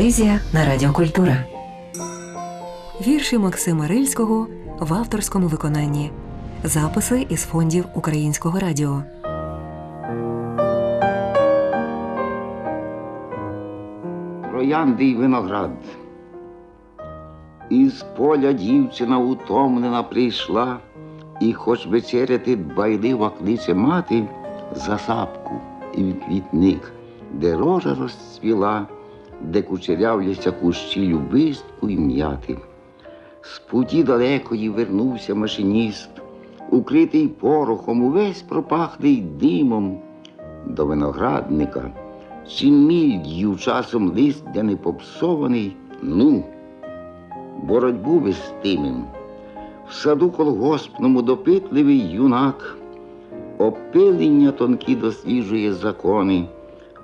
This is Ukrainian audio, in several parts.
Поезія на Радіокультура. Вірші Максима Рильського в авторському виконанні. Записи із фондів Українського радіо. троянди й виноград. Із поля дівчина утомлена прийшла, і хоч вечеряти дбайлива кличе мати за сапку і в квітник, де рожа розцвіла, де кучерявляться кущі любистку й м'яти. З путі далекої вернувся машиніст, укритий порохом, увесь пропахлий димом до виноградника. Чим мільд'ю часом лист де не попсований, ну, боротьбу вестимем. В саду колгоспному допитливий юнак, опилення тонкі досліджує закони,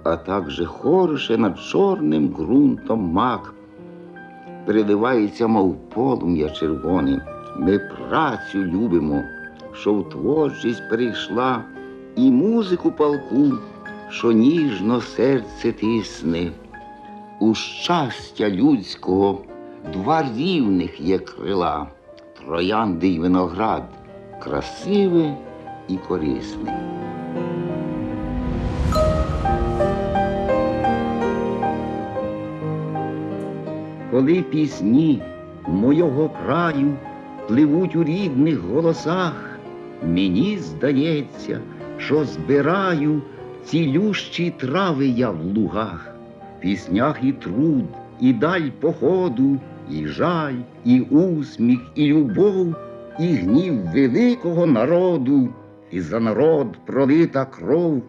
а також хорше над чорним ґрунтом мак. Переливається, мов полум'я червоне. Ми працю любимо, що в творчість перейшла, і музику палку, що ніжно серце тисне. У щастя людського два рівних є крила, троянди й виноград, красиве і корисне. Коли пісні мого краю пливуть у рідних голосах, мені здається, що збираю цілющі трави я в лугах, в піснях і труд, і даль походу, і жаль, і усміх, і любов, і гнів великого народу, і за народ пролита кров,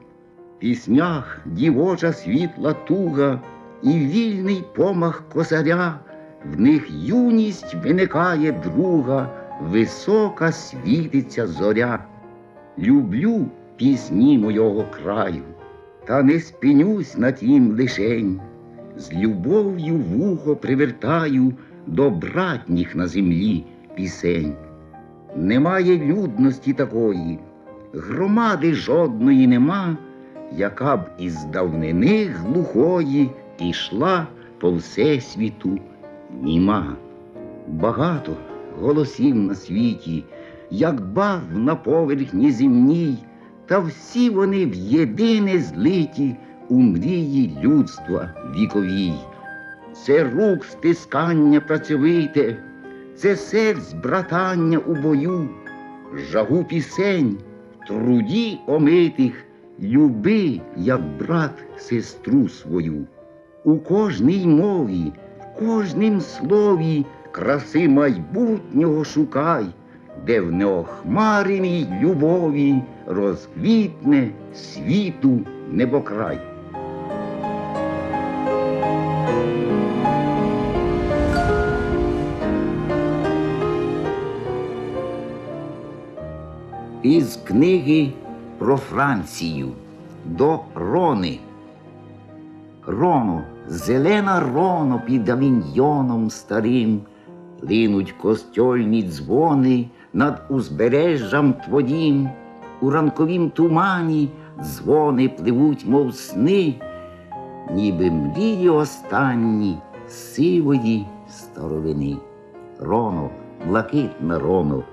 піснях дівоча світла туга, і вільний помах косаря, в них юність виникає друга, висока світиться зоря. Люблю пісні мого краю, та не спинюсь на тім лишень, з любов'ю вухо привертаю до братніх на землі пісень. Немає людності такої, громади жодної нема, яка б із давнини глухої ішла по всесвіту німа. Багато голосів на світі, як бав на поверхні земній, та всі вони в єдине злиті у мрії людства віковій. Це рук стискання працьовите, це серць братання у бою, жагу пісень, в труді омитих, люби, як брат, сестру свою. У кожній мові, в кожнім слові краси майбутнього шукай, де в неохмареній любові розквітне світу небокрай. Із книги про Францію до Рони. Роно, зелена роно під авіньйоном старим, линуть костьольні дзвони над узбережжям твоїм, у ранковім тумані дзвони пливуть, мов сни, ніби мрії останні сивої старовини. Роно, блакитна роно,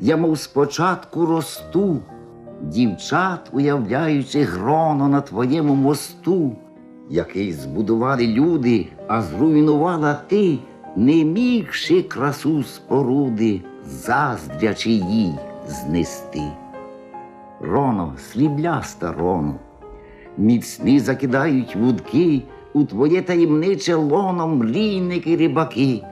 я мов спочатку росту, дівчат, уявляючи гроно на твоєму мосту, який збудували люди, а зруйнувала ти, не мігши красу споруди, заздрячи їй знести. Роно, срібляста роно, міцні закидають вудки у твоє таємниче лоно мрійники рибаки.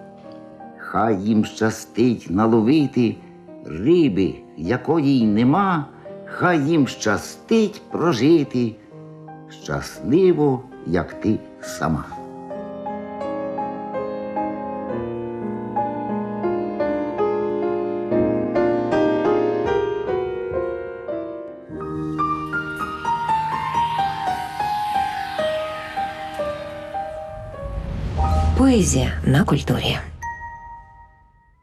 Хай їм щастить наловити риби, якої й нема, хай їм щастить прожити щасливо, як ти сама. Поезія на культурі.